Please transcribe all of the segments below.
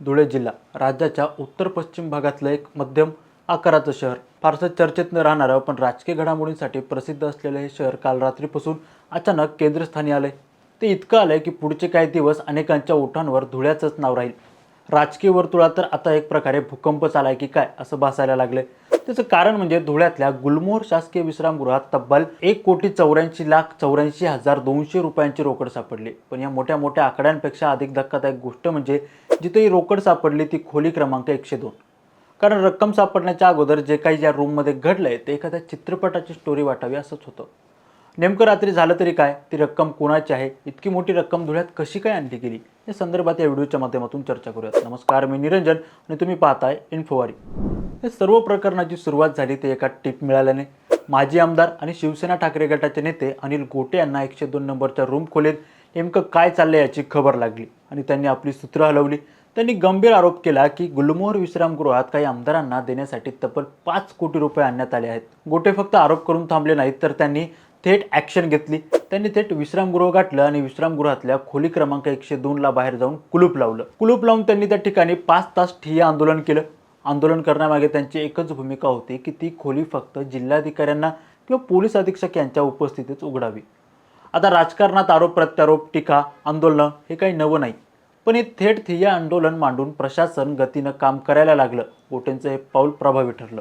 धुळे जिल्हा राज्याच्या उत्तर पश्चिम भागातलं एक मध्यम आकाराचं शहर. फारसं चर्चेत न राहणारं पण राजकीय घडामोडींसाठी प्रसिद्ध असलेलं हे शहर काल रात्रीपासून अचानक केंद्रस्थानी आलंय. ते इतकं आलंय की पुढचे काही दिवस अनेकांच्या ओठांवर धुळ्याचंच नाव राहील. राजकीय वर्तुळात तर आता एक प्रकारे भूकंप चालाय की काय असं भासायला लागलंय. त्याचं कारण म्हणजे धुळ्यातल्या गुलमोहर शासकीय विश्रामगृहात तब्बल एक कोटी चौऱ्याऐंशी लाख चौऱ्याऐंशी हजार दोनशे रुपयांची रोकड सापडली. पण या मोठ्या मोठ्या आकड्यांपेक्षा अधिक धक्कादायक गोष्ट म्हणजे जिथे ही रोकड सापडली ती खोली क्रमांक एकशे दोन. कारण रक्कम सापडण्याच्या अगोदर जे काही ज्या रूममध्ये घडलंय ते एखाद्या चित्रपटाची स्टोरी वाटावी असंच होतं. नेमकं रात्री झालं तरी काय? ती रक्कम कोणाची आहे? इतकी मोठी रक्कम धुळ्यात कशी काय आणली गेली? या संदर्भात या व्हिडिओच्या माध्यमातून चर्चा करूयात. नमस्कार मी निरंजन आणि तुम्ही पाहताय इन्फोवारी. या सर्व प्रकरणाची सुरुवात झाली ते एका टीप मिळाल्याने. माजी आमदार आणि शिवसेना ठाकरे गटाचे नेते अनिल गोटे यांना एकशे दोन नंबरच्या रूम खोलीत नेमकं काय चाललंय याची खबर लागली आणि त्यांनी आपली सूत्र हलवली. त्यांनी गंभीर आरोप केला की गुलमोहर विश्रामगृहात काही आमदारांना देण्यासाठी तब्बल पाच कोटी रुपये आणण्यात आले आहेत. गोटे फक्त आरोप करून थांबले नाहीत तर त्यांनी थेट ॲक्शन घेतली. त्यांनी थेट विश्रामगृह गाठलं आणि विश्रामगृहातल्या खोली क्रमांक एकशे दोनला बाहेर जाऊन कुलूप लावलं. कुलूप लावून त्यांनी त्या ठिकाणी पाच तास ठिय्या आंदोलन केलं. आंदोलन करण्यामागे त्यांची एकच भूमिका होती की ती खोली फक्त जिल्हाधिकाऱ्यांना किंवा पोलीस अधीक्षक यांच्या उपस्थितीत उघडावी. आता राजकारणात आरोप प्रत्यारोप टीका आंदोलनं हे काही नवं नाही. पण हे थेट थिय्या आंदोलन मांडून प्रशासन गतीनं काम करायला लागलं. गोटेंचं हे पाऊल प्रभावी ठरलं.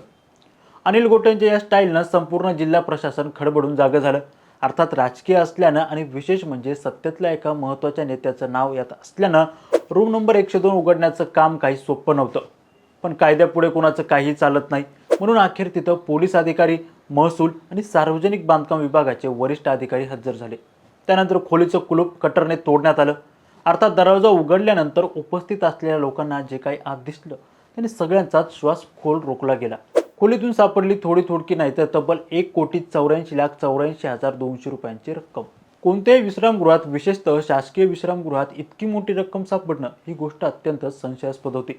अनिल गोटेंच्या या स्टाईलनं संपूर्ण जिल्हा प्रशासन खडबडून जागं झालं. अर्थात राजकीय असल्यानं आणि विशेष म्हणजे सत्तेतल्या एका महत्त्वाच्या नेत्याचं नाव यात असल्यानं रूम नंबर एकशे दोन उघडण्याचं काम काही सोपं नव्हतं. पण कायद्यापुढे कोणाचं काही चालत नाही. म्हणून अखेर तिथं पोलीस अधिकारी महसूल आणि सार्वजनिक बांधकाम विभागाचे वरिष्ठ अधिकारी हजर झाले. त्यानंतर खोलीचं कुलूप कटरने तोडण्यात आलं. अर्थात दरवाजा उघडल्यानंतर उपस्थित असलेल्या लोकांना जे काही आत दिसलं त्यांनी सगळ्यांचाच श्वास खोल रोखला गेला. खोलीतून सापडली थोडी थोडकी नाही तर तब्बल एक कोटी चौऱ्याऐंशी लाख चौऱ्याऐंशी हजार दोनशे रुपयांची रक्कम. कोणत्याही विश्रामगृहात विशेषतः शासकीय विश्रामगृहात इतकी मोठी रक्कम सापडणं ही गोष्ट अत्यंत संशयास्पद होती.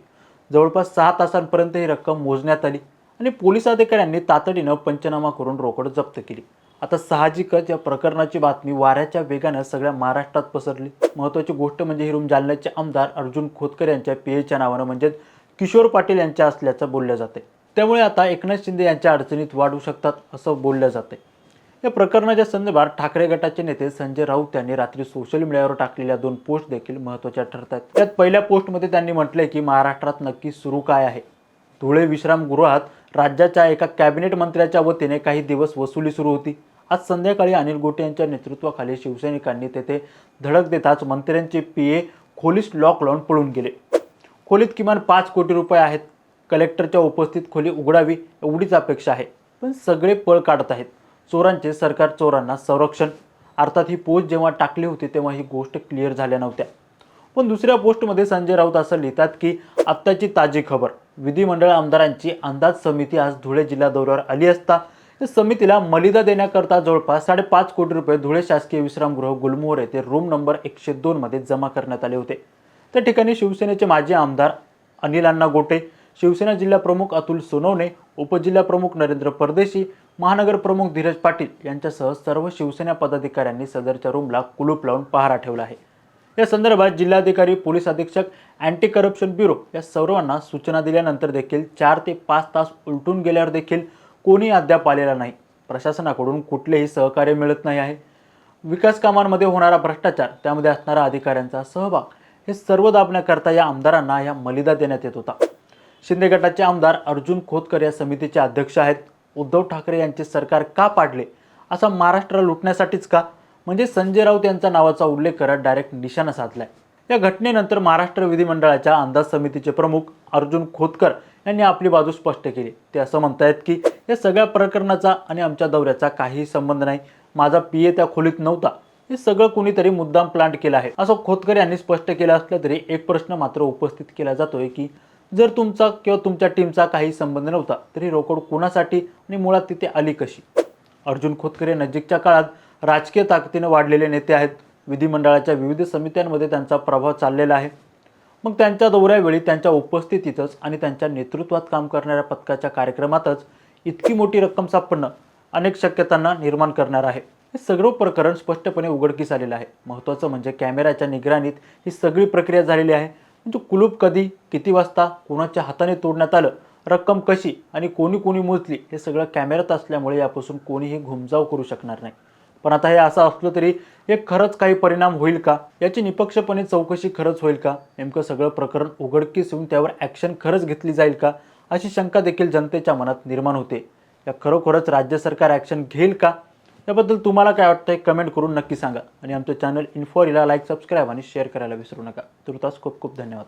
जवळपास सहा तासांपर्यंत ही रक्कम मोजण्यात आली आणि पोलीस अधिकाऱ्यांनी तातडीनं पंचनामा करून रोकड जप्त केली. आता साहजिकच या प्रकरणाची बातमी वाऱ्याच्या वेगानं सगळ्या महाराष्ट्रात पसरली. महत्त्वाची गोष्ट म्हणजे ही रूम जालन्याचे आमदार अर्जुन खोतकर यांच्या पीएच्या नावानं म्हणजेच किशोर पाटील यांच्या असल्याचं बोललं जाते त्यामुळे आता एकनाथ शिंदे यांच्या अडचणीत वाढू शकतात असं बोललं जाते या प्रकरणाच्या संदर्भात ठाकरे गटाचे नेते संजय राऊत यांनी रात्री सोशल मीडियावर टाकलेल्या दोन पोस्ट देखील महत्त्वाच्या ठरतात. त्यात पहिल्या पोस्टमध्ये त्यांनी म्हटलंय की महाराष्ट्रात नक्की सुरू काय आहे? धुळे विश्रामगृहात राज्याच्या एका कॅबिनेट मंत्र्याच्या वतीने काही दिवस वसुली सुरू होती. आज संध्याकाळी अनिल गोटे यांच्या नेतृत्वाखाली शिवसैनिकांनी तेथे धडक देताच मंत्र्यांचे पीए खोलीस लॉक लावून पळून गेले. खोलीत किमान पाच कोटी रुपये आहेत. कलेक्टरच्या उपस्थित खोली उघडावी एवढीच अपेक्षा आहे. पण सगळे पळ काढत आहेत. चोरांचे सरकार चोरांना संरक्षण. अर्थात ही पोस्ट जेव्हा टाकली होती तेव्हा ही गोष्ट क्लिअर झाल्या नव्हत्या. पण दुसऱ्या पोस्टमध्ये संजय राऊत असं लिहितात की आत्ताची ताजी खबर. विधिमंडळ आमदारांची अंदाज समिती आज धुळे जिल्हा दौऱ्यावर आली असता या समितीला मलिदा देण्याकरता जवळपास साडेपाच कोटी रुपये धुळे शासकीय विश्रामगृह गुलमोहर येथे रूम नंबर एकशे दोनमध्ये जमा करण्यात आले होते. त्या ठिकाणी शिवसेनेचे माजी आमदार अनिल अण्णा गोटे शिवसेना जिल्हा प्रमुख अतुल सोनवणे उपजिल्हा प्रमुख नरेंद्र परदेशी महानगर प्रमुख धीरज पाटील यांच्यासह सर्व शिवसेना पदाधिकाऱ्यांनी सदरच्या रूमला कुलूप लावून पहारा ठेवला आहे. या संदर्भात जिल्हाधिकारी पोलीस अधीक्षक अँटी करप्शन ब्युरो या सर्वांना सूचना दिल्यानंतर देखील चार ते पाच तास उलटून गेल्यावर देखील कोणी अद्याप आलेला नाही. प्रशासनाकडून कुठलेही सहकार्य मिळत नाही आहे. विकास कामांमध्ये होणारा भ्रष्टाचार त्यामध्ये असणारा अधिकाऱ्यांचा सहभाग हे सर्व दाबण्याकरता या आमदारांना या मलिदा देण्यात येत होता. शिंदे गटाचे आमदार अर्जुन खोतकर या समितीचे अध्यक्ष आहेत. उद्धव ठाकरे यांचे सरकार का पाडले? असा महाराष्ट्र लुटण्यासाठीच का? म्हणजे संजय राऊत यांचा नावाचा उल्लेख करत डायरेक्ट निशाणा साधलाय. या घटनेनंतर महाराष्ट्र विधिमंडळाच्या अंदाज समितीचे प्रमुख अर्जुन खोतकर यांनी आपली बाजू स्पष्ट केली. ते असं म्हणतायत की या सगळ्या प्रकरणाचा आणि आमच्या दौऱ्याचा काहीही संबंध नाही. माझा पीए त्या खोलीत नव्हता. हे सगळं कुणीतरी मुद्दाम प्लांट केलं आहे. असं खोतकर यांनी स्पष्ट केलं असलं तरी एक प्रश्न मात्र उपस्थित केला जातोय की जर तुमचा किंवा तुमच्या टीमचा काही संबंध नव्हता तरी रोकड कुणासाठी आणि मुळात तिथे आली कशी? अर्जुन खोतकर हे नजीकच्या काळात राजकीय ताकदीने वाढलेले नेते आहेत. विधिमंडळाच्या विविध समित्यांमध्ये त्यांचा प्रभाव चाललेला आहे. मग त्यांच्या दौऱ्यावेळी त्यांच्या उपस्थितीतच आणि त्यांच्या नेतृत्वात काम करणाऱ्या पथकाच्या कार्यक्रमातच इतकी मोठी रक्कम सापडणं अनेक शक्यतांना निर्माण करणार आहे. हे सगळं प्रकरण स्पष्टपणे उघडकीस आलेलं आहे. महत्त्वाचं म्हणजे कॅमेऱ्याच्या निगराणीत ही सगळी प्रक्रिया झालेली आहे. म्हणजे कुलूप कधी किती वाजता कोणाच्या हाताने तोडण्यात आलं रक्कम कशी आणि कोणी कोणी मोजली हे सगळं कॅमेऱ्यात असल्यामुळे यापासून कोणीही घुमजाव करू शकणार नाही. पण आता हे असं असलं तरी हे खरंच काही परिणाम होईल का? याची निपक्षपणे चौकशी खरंच होईल का? नेमकं सगळं प्रकरण उघडकीस येऊन त्यावर ॲक्शन खरंच घेतली जाईल का? अशी शंका देखील जनतेच्या मनात निर्माण होते. या खरोखरच राज्य सरकार ॲक्शन घेईल का? याबद्दल तुम्हाला काय वाटतंय कमेंट करून नक्की सांगा. आणि आमचं चॅनल इन्फॉरीला लाईक सबस्क्राईब आणि शेअर करायला विसरू नका. तुर्तास खूप खूप धन्यवाद.